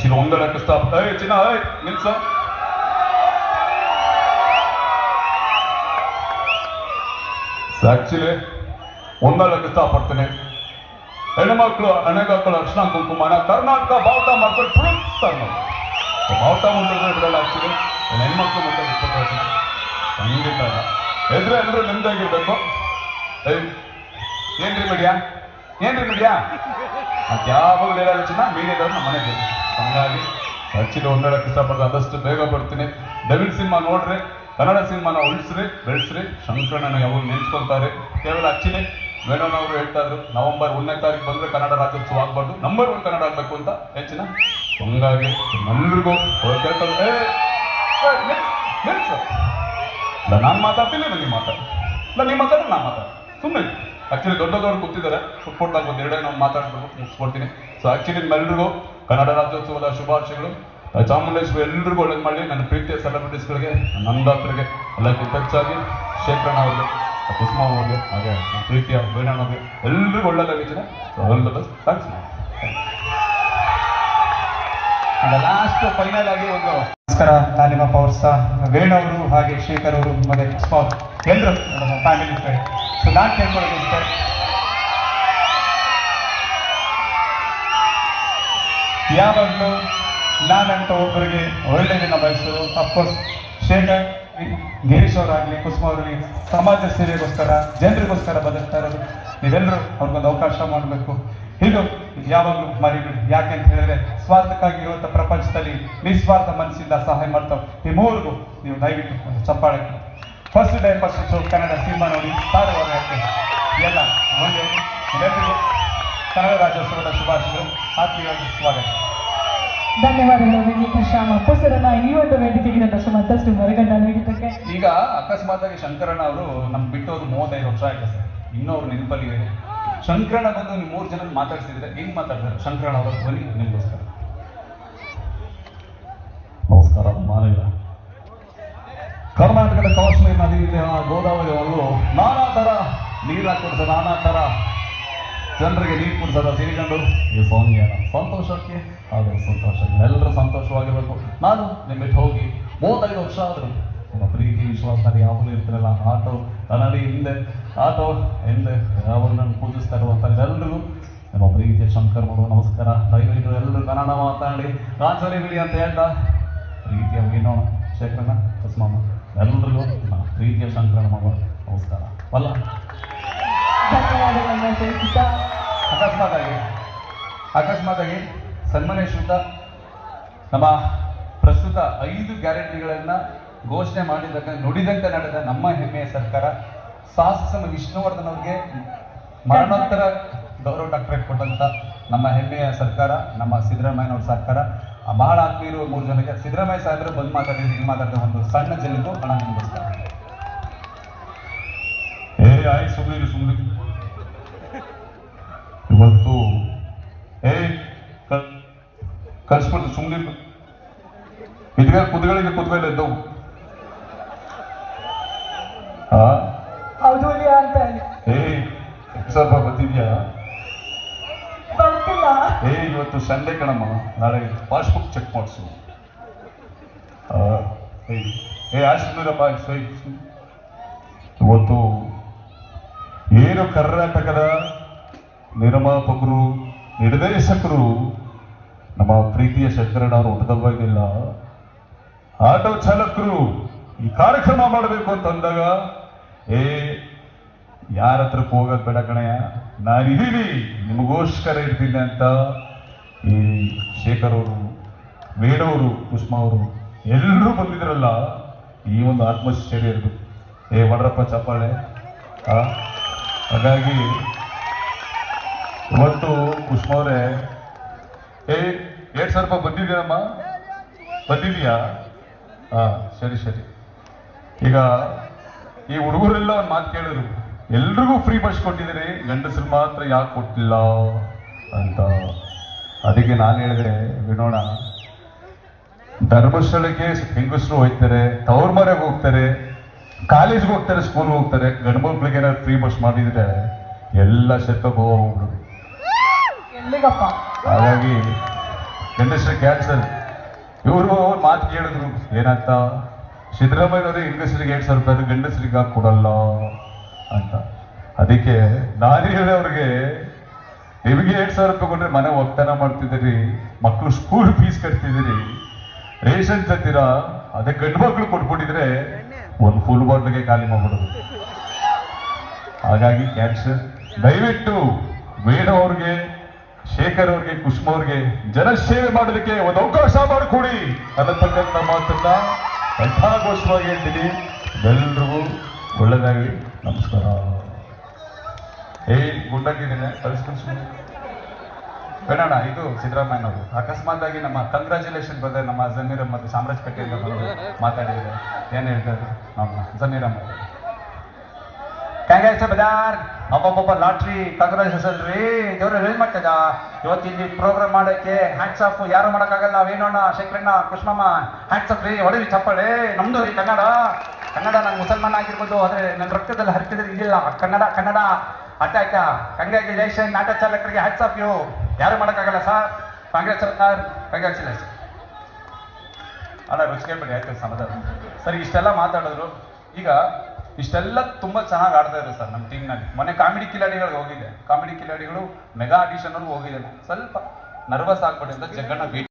ಚಿನ್ನ ಒಂದಲ್ಲ ಕಷ್ಟ ಏ ಚಿನ್ನ ಏಯ್ ನಿಲ್ಸ ಆಕ್ಚುಲಿ ಒಂದಳಕ್ಕೆ ಇಷ್ಟಪಡ್ತೀನಿ ಹೆಣ್ಮಕ್ಳು ಹಣೆಗಾಕಳು ಅರ್ಶನ ಕುಂಕುಮನ ಕರ್ನಾಟಕ ಬಾವುಟ ಮಾಡ್ಕೊಂಡು ಪುಳಿಸ್ತಾರೆ ನಾವು ಬಾವುಟ ಮುಂದೆ ಬಿಡಲ್ಲ ಆಕ್ಚುಲಿ ಹೆಣ್ಮಕ್ಳು ಮುಂದೆ ಇಷ್ಟಪಡ್ತೀನಿ ಖಂಡಿತ ಎದ್ರೆ ಎಲ್ಲರೂ ನೆಮ್ಮದಿಯಾಗಿರ್ಬೇಕು ಏನ್ರಿ ಮೀಡಿಯಾ ಏನ್ರಿ ಮೀಡಿಯಾ ಯಾವಾಗಲೂ ಹೇಳಲ್ಲ ಚಿನ್ನ ಮೀಡಿಯಾದವ್ರು ನಮ್ಮ ಮನೆಗೆ ಹಂಗಾಗಿ ಆಕ್ಚುಲಿ ಒಂದೇಳಕ್ಕೆ ಇಷ್ಟಪಡ್ದು ಆದಷ್ಟು ಬೇಗ ಬರ್ತೀನಿ. ಡವಿಲ್ ಸಿನಿಮಾ ನೋಡ್ರಿ, ಕನ್ನಡ ಸಿನಿಮಾನ ಉಳಿಸ್ರಿ, ಬೆಳೆಸ್ರಿ. ಶಂಕರಣ್ಣನ ಯಾವಾಗ ನೆನೆಸ್ಕೊಳ್ತಾರೆ. ಕೇವಲ ಹಚ್ಚಿದೆ ಮೇಡಮ್ ಅವರು ಹೇಳ್ತಾ ಇದ್ರು, ನವೆಂಬರ್ ಒಂದನೇ ತಾರೀಕು ಬಂದ್ರೆ ಕನ್ನಡ ರಾಜ್ಯೋತ್ಸವ ಆಗ್ಬಾರ್ದು. ನಂಬರ್ ಒನ್ ಕನ್ನಡ ಆಗಬೇಕು ಅಂತ. ಹೆಚ್ಚಿನ? ಹಂಗಾಗಿ. ಇಲ್ಲ, ನಾನು ಮಾತಾಡ್ತೀನಿ ನೀವು ಮಾತಾಡಿ. ಇಲ್ಲ ನೀವು ಮಾತಾಡ್ರಿ ನಾನು ಮಾತಾಡ. ಸುಮ್ಮನೆ ಆಕ್ಚುಲಿ ದೊಡ್ಡದವ್ರು ಕೂತಿದ್ದಾರೆ. ಫುಟ್ಬೋಲ್ದಾಗ ಒಂದು ಎರಡೇ ನಾವು ಮಾತಾಡ್ಬೇಕು, ಮುಗಿಸ್ಕೊಡ್ತೀನಿ. ಸೊ ಆಕ್ಚುಲಿ ನಿಮ್ಮೆಲ್ರಿಗೂ ಕನ್ನಡ ರಾಜ್ಯೋತ್ಸವದ ಶುಭಾಶಯಗಳು. ಚಾಮುಂಡೇಶ್ವರಿ ಎಲ್ರಿಗೂ ಒಳ್ಳೇದು ಮಾಡಿ ನನ್ನ ಪ್ರೀತಿಯ ಸೆಲೆಬ್ರಿಟೀಸ್ಗಳಿಗೆ ನಂದಾತ್ರಿಗೆ ಎಲ್ಲಕ್ಕಿಂತ ಹೆಚ್ಚಾಗಿ ಶೇಖರಣ ಅವ್ರಿಗೆ, ಕುಸುಮ ಅವ್ರಿಗೆ, ಹಾಗೆ ನನ್ನ ಪ್ರೀತಿಯ ವೀಣಣ್ಣ ಅವ್ರಿಗೆ ಎಲ್ರಿಗೂ ಒಳ್ಳೇದಾಗಿದ್ದೀನಿ so all the best thanks last final ಆಗಿ ಒಂದು ನಮಸ್ಕಾರ ನಿಮ್ಮ ಪೌರ್ಸ ವೇಣು ಅವರು ಹಾಗೆ ಶೇಖರ್ ಅವರು ಮತ್ತೆ ಸ್ಪಾಟ್ ಎಲ್ಲರೂ ನಮ್ಮ ಫ್ಯಾಮಿಲಿ ಫ್ರೆಂಡ್ ಸೊ ನಾನು ಕೇಳ್ಕೊಳ್ಳೋದು ಸರ್ ಯಾವಾಗಲೂ ನಾನಂತ ಒಬ್ಬರಿಗೆ ಒಳ್ಳೆಯದನ್ನ ಬಯಸೋದು? ಅಫ್ಕೋರ್ಸ್ ಶೇಖರ್, ಗಿರೀಶ್ ಅವರಾಗಲಿ, ಕುಸುಮ ಸಮಾಜ ಸೇವೆಗೋಸ್ಕರ, ಜನರಿಗೋಸ್ಕರ ಬದುಕ್ತಾ ಇರೋದು. ನೀವೆಲ್ಲರೂ ಅವ್ರಿಗೊಂದು ಅವಕಾಶ ಮಾಡಬೇಕು. ಇದು ಯಾವಾಗಲೂ ಮರಿಬೇಡಿ. ಯಾಕೆ ಅಂತ ಹೇಳಿದ್ರೆ ಸ್ವಾರ್ಥಕ್ಕಾಗಿ ಇರುವಂಥ ಪ್ರಪಂಚದಲ್ಲಿ ನಿಸ್ವಾರ್ಥ ಮನಸ್ಸಿಂದ ಸಹಾಯ ಮಾಡ್ತಾವೆ ಈ ಮೂರಿಗೂ ನೀವು ದಯವಿಟ್ಟು ಒಂದು ಚಪ್ಪಾಳೆ first day first show Kannada cinema ನೋಡಿ ಸಾರುವಾಗ ಎಲ್ಲ ಒಂದೇ ಎಲ್ಲರಿಗೂ ಕನ್ನಡ ರಾಜ್ಯೋತ್ಸವದ ಶುಭಾಶಯಗಳು. ಆತ್ಮೀಯವಾಗಿ ಸ್ವಾಗತ. ಧನ್ಯವಾದಗಳು ವಿನೀತ ಶ್ಯಾಮ. ಪುಸರನ್ನ ಈ ಒಂದು ವೇದಿಕೆಗೆ ನನ್ನಷ್ಟು ಮತ್ತಷ್ಟು ಮರಗಂಡ ನೀಡಿದ್ದಕ್ಕೆ. ಈಗ ಅಕಸ್ಮಾತ್ ಆಗಿ ಶಂಕರಣ್ಣ ಅವರು ನಮ್ ಬಿಟ್ಟೋದು ಮೂವತ್ತೈದು ವರ್ಷ ಆಯ್ತು ಸರ್? ಇನ್ನೂ ಅವ್ರ ನೆನಪಲ್ಲಿ ಇದೆ ಶಂಕರಣ್ಣ ಬಂದು ನೀವು ಮೂರು ಜನ ಮಾತಾಡ್ಸಿದ್ರೆ ಹೆಂಗ್ ಮಾತಾಡ್ತಾರೆ? ಶಂಕರಣ ಅವರ ಧ್ವನಿ ನಿಮಗೋಸ್ಕರ. ನಮಸ್ಕಾರ ಮಾನಿಲ್ಲ ಕರ್ನಾಟಕದ ನದಿಯಲ್ಲಿ ಆ ಗೋದಾವರಿ ಅವರು ನಾನಾ ತರ ನೀರ ಕೊಡಿಸ ನಾನಾ ತರ ಜನರಿಗೆ ನೀರು ಕುಡಿಸೋದ ಸೇರಿಕೊಂಡು ಈ ಸೌಮ್ಯ ಸಂತೋಷಕ್ಕೆ ಅದು ಸಂತೋಷ, ಎಲ್ಲರೂ ಸಂತೋಷವಾಗಿರಬೇಕು. ನಾನು ನಿಮ್ಮ ಹೋಗಿ ಮೂವತ್ತೈದು ವರ್ಷ ಆದರೂ ಪ್ರೀತಿ, ವಿಶ್ವಾಸ, ಯಾವಾಗಲೂ ಇರ್ತಿರಲ್ಲ, ಆಟೋ ಕನ್ನಡಿ ಹಿಂದೆ ಆಟೋ ಎಂದು ಅವರನ್ನು ನಾನು ಪೂಜಿಸ್ತಾ ಇರುವಂಥ ಎಲ್ಲರಿಗೂ ನಮ್ಮ ಪ್ರೀತಿಯ ಶಂಕರ್ ಮಾಡುವ ನಮಸ್ಕಾರ. ದಯವಿಟ್ಟು ಎಲ್ಲರೂ ಕನ್ನಡ ಮಾತಾಡಿ. ರಾಜಾರಿ ಬಿಡಿ ಅಂತ ಹೇಳ್ತಾ ಪ್ರೀತಿಯ ಏನೋಣ ಶೇಖರಣ ಕಸ್ಮಾಮ ಎಲ್ಲರಿಗೂ ನಮ್ಮ ಪ್ರೀತಿಯ ಶಂಕರ ಮಾಡುವ ನಮಸ್ಕಾರ. ಅಲ್ಲ. ಅಕಸ್ಮಾತ್ ಆಗಿ ಅಕಸ್ಮಾತ್ ಆಗಿ ನಮ್ಮ ಪ್ರಸ್ತುತ ಐದು ಗ್ಯಾರಂಟಿಗಳನ್ನ ಘೋಷಣೆ ಮಾಡಿದಂತೆ ನುಡಿದಂತೆ ನಡೆದ ನಮ್ಮ ಹೆಮ್ಮೆಯ ಸರ್ಕಾರ ಸಾಹಸ ವಿಷ್ಣುವರ್ಧನ್ ಅವ್ರಿಗೆ ಮರಣೋತ್ತರ ಗೌರವ ಡಾಕ್ಟರೇಟ್ ಕೊಟ್ಟಂತ ನಮ್ಮ ಹೆಮ್ಮೆಯ ಸರ್ಕಾರ, ನಮ್ಮ ಸಿದ್ದರಾಮಯ್ಯನವ್ರ ಸರ್ಕಾರ. ಬಹಳ ಆತ್ಮೀಯರು ಮೂರು ಜನಕ್ಕೆ ಸಿದ್ದರಾಮಯ್ಯ ಸಾಹೇಬರು ಬಂದು ಮಾತಾಡಿದ್ರೆ ಹಿಂಗೆ ಮಾತಾಡಿದ ಒಂದು ಸಣ್ಣ ಜಲ್ಲಿಗೂ ಹಣ ಆಯ್ ಸುಮ್ಮನೆ ಸುಮ್ಮನೆ ಇವತ್ತು, ಏ ಕಳ್ಸ್ಬಿಡ್ತು ಸುಮ್ಮನೆ ಇದ್ಗ ಇದ್ದವು ಆ ಹೌದು ಇಲ್ಲ ಅಂತ ಹೇಳಿ ಏ ಸ್ವಲ್ಪ ಬರ್ತಿದ್ಯಾ? ಬರ್ತಿಲ್ಲ. ಏ ಇವತ್ತು ಸಂಡೇ ಕಣಮ್ಮ. ನಾಳೆ ಪಾಸ್ಬುಕ್ ಚೆಕ್ ಮಾಡಿಸು. ಏ ಸೈ ಇವತ್ತು ಏನು ಕರ್ನಾಟಕದ ನಿರ್ಮಾಪಕರು ನಿರ್ದೇಶಕರು ನಮ್ಮ ಪ್ರೀತಿಯ ಶಂಕರಣ ಅವರು ಹುಟ್ಟದಿಲ್ಲ ಆಟೋ ಚಾಲಕರು ಈ ಕಾರ್ಯಕ್ರಮ ಮಾಡಬೇಕು ಅಂತಂದಾಗ ಏ ಯಾರ ಹತ್ರಕ್ಕೆ ಹೋಗೋದು ಬೇಡ ಕಣಯ್ಯ ನಾನಿದ್ದೀನಿ ನಿಮಗೋಸ್ಕರ ಇರ್ತೀನಿ ಅಂತ ಈ ಶೇಖರ್ ಅವರು ವೇಣವರು ಕುಷ್ಮಾ ಅವರು ಎಲ್ಲರೂ ಬಂದಿದ್ರಲ್ಲ, ಈ ಒಂದು ಆತ್ಮಶ್ಚರ್ಯ ಇರೋದು. ಏ, ವಡ್ರಪ್ಪ ಚಪ್ಪಾಳೆ ಹಾಗಾಗಿ ಇವತ್ತು ಕುಸ್ಮಾ ಅವರೇ, ಏ, ಎರಡು ಸಾವಿರ ರೂಪಾಯಿ ಬಂದಿದ್ದೀನಮ್ಮ ಬಂದಿದೆಯಾ? ಹಾ ಸರಿ ಸರಿ. ಈಗ ಈ ಹುಡುಗರೆಲ್ಲ ಒಂದು ಮಾತು ಕೇಳಿದ್ರು. ಎಲ್ರಿಗೂ ಫ್ರೀ ಬಸ್ ಕೊಟ್ಟಿದ್ದೀರಿ. ಗಂಡಸರು ಮಾತ್ರ ಯಾಕೆ ಕೊಟ್ಟಿಲ್ಲ ಅಂತ. ಅದಕ್ಕೆ ನಾನು ಹೇಳಿದೆ ವಿನೋಣ ಧರ್ಮಸ್ಥಳಕ್ಕೆ ಹೆಂಗಸರು ಹೋಗ್ತಾರೆ ತವ್ರ ಮನೆಗೆ ಹೋಗ್ತಾರೆ ಕಾಲೇಜ್ಗೆ ಹೋಗ್ತಾರೆ ಸ್ಕೂಲ್ಗೆ ಹೋಗ್ತಾರೆ ಗಂಡು ಮಕ್ಳಿಗೆ ಏನಾದ್ರು ಫ್ರೀ ಬಸ್ ಮಾಡಿದ್ರೆ ಎಲ್ಲ ಸೆತ್ತಕ್ಕೆ ಹೋಗ್ಬಿಡು ಎಲ್ಲಿಗಪ್ಪ? ಹಾಗಾಗಿ ಗಂಡಸ್ರ ಕ್ಯಾನ್ಸರ್ ಇವರು ಮಾತು ಕೇಳಿದ್ರು ಏನಂತ? ಸಿದ್ದರಾಮಯ್ಯನವರು ಹೆಂಗಸರಿಗೆ ಎರಡು ಸಾವಿರ ರೂಪಾಯಿ ಗಂಡಸರಿಗೆ ಹಾಕಿ ಕೊಡಲ್ಲ? ಅಂತ. ಅದಕ್ಕೆ ನಾನು ಅವ್ರಿಗೆ ನಿಮಗೆ ಎರಡ್ ಸಾವಿರ ರೂಪಾಯಿ ಕೊಟ್ಟರೆ ಮನೆ ಒಗ್ತಾನ ಮಾಡ್ತಿದ್ದೀರಿ ಮಕ್ಕಳು ಸ್ಕೂಲ್ ಫೀಸ್ ಕಟ್ತಿದ್ದೀರಿ, ರೇಷನ್ ತತ್ತೀರಾ ಅದೇ ಗಂಡು ಮಕ್ಕಳು ಕೊಟ್ಬಿಟ್ಟಿದ್ರೆ ಒಂದು ಫುಲ್ ಬಾಟ್ಲಿಗೆ ಖಾಲಿ ಮಾಡ್ಬಿಡೋದು. ಹಾಗಾಗಿ ಕ್ಯಾನ್ಸರ್ ದಯವಿಟ್ಟು ವೇಣ ಅವ್ರಿಗೆ, ಶೇಖರ್ ಅವ್ರಿಗೆ, ಕುಸುಮ ಅವ್ರಿಗೆ ಜನಸೇವೆ ಮಾಡೋದಕ್ಕೆ ಒಂದು ಅವಕಾಶ ಮಾಡಿಕೊಡಿ ಅನ್ನತಕ್ಕಂಥ ಮಾತನ್ನ ಕಂಠಾಘೋಷವಾಗಿ ಹೇಳ್ತೀನಿ. ಎಲ್ರಿಗೂ ಒಳ್ಳೆದಾಗಲಿ. ನಮಸ್ಕಾರ. ಏ, ಗುಂಡಾಗಿದ್ದೇನೆ. ಕಳಿಸ್ಕೊಂಡು ಬೇಡಣ ಇದು ಸಿದ್ದರಾಮಯ್ಯನವರು. ಅಕಸ್ಮಾತ್ ಆಗಿ ನಮ್ಮ ಕಂಗ್ರ್ಯಾಚುಲೇಷನ್ ಬಂದರೆ ನಮ್ಮ ಜಮೀರ್ ಮತ್ತು ಸಾಮ್ರಾಜ್ ಪೇಟೆಯಿಂದ ಬಂದು ಮಾತಾಡಿದ್ದಾರೆ. ಏನು ಹೇಳ್ತಾರೆ ನಮ್ಮ ಜಮೀರ್ ಅಹಮದ್ ಹೆಂಗೈತೆ ಬಜಾರ್? ಒಬ್ಬೊಬ್ಬ ಲಾಟ್ರಿ ಕಂಗ್ರಾಚುಲೇಷನ್ ರೀ. ದೇವ್ರ ಹೇಳಿ ಮಾಡ್ತದ ಇವತ್ತು ಇಲ್ಲಿ ಪ್ರೋಗ್ರಾಮ್ ಮಾಡೋಕ್ಕೆ ಹ್ಯಾಂಡ್ಸ್ ಆಫ್ ಯಾರು ಮಾಡೋಕ್ಕಾಗಲ್ಲ? ನಾವೇನೋಣ ಶೇಖರಣ್ಣ, ಕೃಷ್ಣಮ್ಮ ಹ್ಯಾಂಡ್ಸ್ ಆಫ್ ರೀ. ಹೊಡೆವಿ ಚಪ್ಪಳೆ. ನಮ್ದು ರೀ ಕನ್ನಡ. ಕನ್ನಡ ನಾನು ಮುಸಲ್ಮಾನ ಆಗಿರ್ಬೋದು, ಆದರೆ ನನ್ನ ರಕ್ತದಲ್ಲಿ ಹರಿತಿದ್ರೆ ಇದಿಲ್ಲ ಕನ್ನಡ ಕನ್ನಡ. ಅರ್ಥ ಆಯ್ತಾ? ಕಂಗ್ರಾಚುಲೇಷನ್ ಆಟೋ ಚಾಲಕರಿಗೆ ಹ್ಯಾಟ್ಸ್ ಆಫ್ ಯು ಯಾರು ಮಾಡೋಕ್ಕಾಗಲ್ಲ ಸರ್ ಕಾಂಗ್ರೆಸ್ ಸರ್ ಕಂಗ್ರಾಚುಲೇಷನ್ ಅಲ್ಲ, ರುಚಿಗೆ ಬಿಡಿ, ಆಯ್ತು, ಸಮಾಧಾನ. ಸರ್, ಇಷ್ಟೆಲ್ಲ ಮಾತಾಡಿದ್ರು. ಈಗ ಇಷ್ಟೆಲ್ಲ ತುಂಬಾ ಚೆನ್ನಾಗಿ ಆಡ್ತಾ ಇದ್ರು ಸರ್ ನಮ್ಮ ಟೀಮ್ನಲ್ಲಿ ಮೊನ್ನೆ ಕಾಮಿಡಿ ಕಿಲಾಡಿಗಳಿಗೆ ಹೋಗಿದೆ ಕಾಮಿಡಿ ಕಿಲಾಡಿಗಳು ಮೆಗಾ ಆಡಿಷನ್ ಹೋಗಿದೆ ಸ್ವಲ್ಪ ನರ್ವಸ್ ಆಗ್ಬಿಡಿ ಜಗಣ್ಣ ಭೇಟಿ